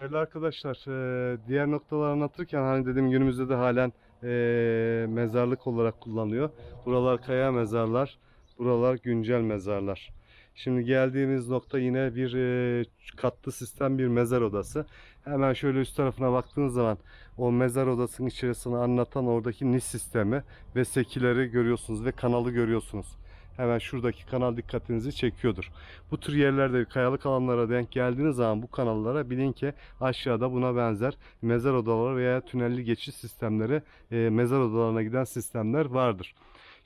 Değerli arkadaşlar, e, diğer noktaları anlatırken hani dedim günümüzde de halen e, mezarlık olarak kullanılıyor. Buralar kaya mezarlar, buralar güncel mezarlar. Şimdi geldiğimiz nokta yine bir e, katlı sistem bir mezar odası. Hemen şöyle üst tarafına baktığınız zaman o mezar odasının içerisini anlatan oradaki nis sistemi ve sekileri görüyorsunuz ve kanalı görüyorsunuz. Hemen şuradaki kanal dikkatinizi çekiyordur. Bu tür yerlerde kayalık alanlara denk geldiğiniz zaman bu kanallara bilin ki aşağıda buna benzer mezar odaları veya tünelli geçiş sistemleri e, mezar odalarına giden sistemler vardır.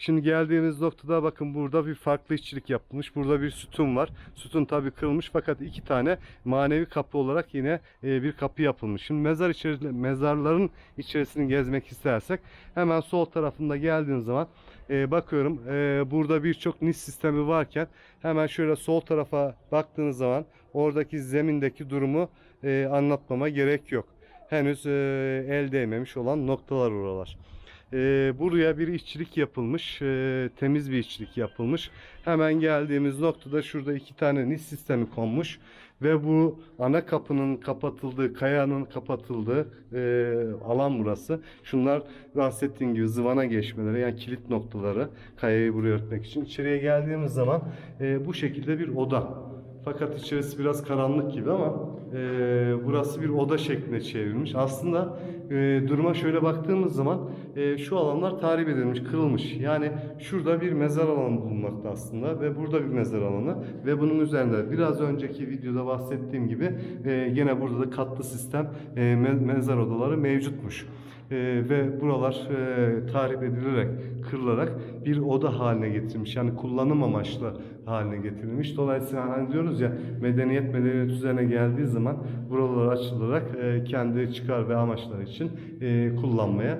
Şimdi geldiğimiz noktada bakın burada bir farklı işçilik yapılmış. Burada bir sütun var. Sütun tabi kırılmış fakat iki tane manevi kapı olarak yine e, bir kapı yapılmış. Şimdi mezar içerisinde mezarların içerisini gezmek istersek hemen sol tarafında geldiğiniz zaman e, bakıyorum e, burada birçok nis sistemi varken hemen şöyle sol tarafa baktığınız zaman oradaki zemindeki durumu anlatmama gerek yok. Henüz el değmemiş olan noktalar oralar. E, buraya bir işçilik yapılmış, e, temiz bir işçilik yapılmış. Hemen geldiğimiz noktada şurada iki tane nis sistemi konmuş ve bu ana kapının kapatıldığı, kayanın kapatıldığı e, alan burası. Şunlar bahsettiğim gibi zıvana geçmeleri yani kilit noktaları kayayı buraya örtmek için. İçeriye geldiğimiz zaman e, bu şekilde bir oda. Fakat içerisi biraz karanlık gibi ama e, burası bir oda şekline çevrilmiş. Aslında e, duruma şöyle baktığımız zaman e, şu alanlar tahrip edilmiş, kırılmış. Yani şurada bir mezar alanı bulunmakta aslında ve burada bir mezar alanı ve bunun üzerinde biraz önceki videoda bahsettiğim gibi e, gene burada da katlı sistem e, me- mezar odaları mevcutmuş. E, ve buralar e, tahrip edilerek, kırılarak bir oda haline getirilmiş. Yani kullanım amaçlı haline getirilmiş. Dolayısıyla hani diyoruz ya medeniyet medeniyet üzerine geldiği zaman buralar açılarak e, kendi çıkar ve amaçlar için e, kullanmaya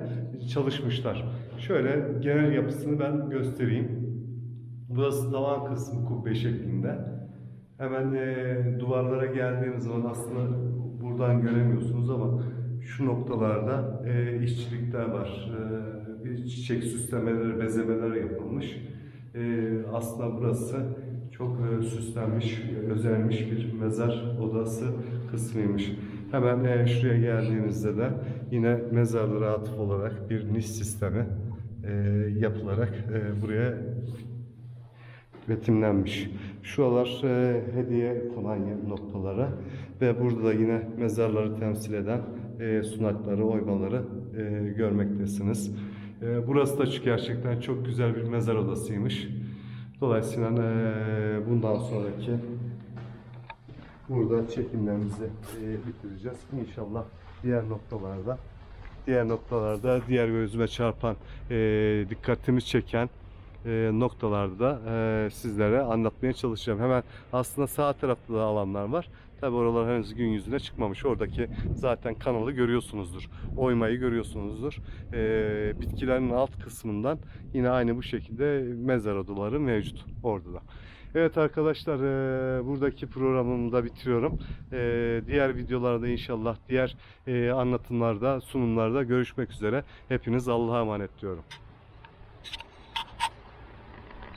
çalışmışlar. Şöyle genel yapısını ben göstereyim. Burası tavan kısmı kubbe şeklinde. Hemen e, duvarlara geldiğimiz zaman aslında buradan göremiyorsunuz ama şu noktalarda e, işçilikler var. E, bir çiçek süslemeleri, bezemeler yapılmış. E, aslında burası çok e, süslenmiş, özenmiş bir mezar odası kısmıymış. Hemen e, şuraya geldiğimizde de yine mezarlara atıf olarak bir niş sistemi e, yapılarak e, buraya betimlenmiş. Şuralar e, hediye konan noktaları ve burada da yine mezarları temsil eden e, sunakları, oymaları e, görmektesiniz. E, burası da gerçekten çok güzel bir mezar odasıymış. Dolayısıyla e, bundan sonraki burada çekimlerimizi e, bitireceğiz. İnşallah diğer noktalarda diğer noktalarda diğer gözüme çarpan e, dikkatimiz çeken e, noktalarda da e, sizlere anlatmaya çalışacağım. Hemen aslında sağ tarafta da alanlar var. Tabi oralar henüz gün yüzüne çıkmamış. Oradaki zaten kanalı görüyorsunuzdur. Oymayı görüyorsunuzdur. E, bitkilerin alt kısmından yine aynı bu şekilde mezar odaları mevcut orada da. Evet arkadaşlar buradaki programımı da bitiriyorum. Diğer videolarda inşallah diğer anlatımlarda sunumlarda görüşmek üzere. Hepiniz Allah'a emanet diyorum.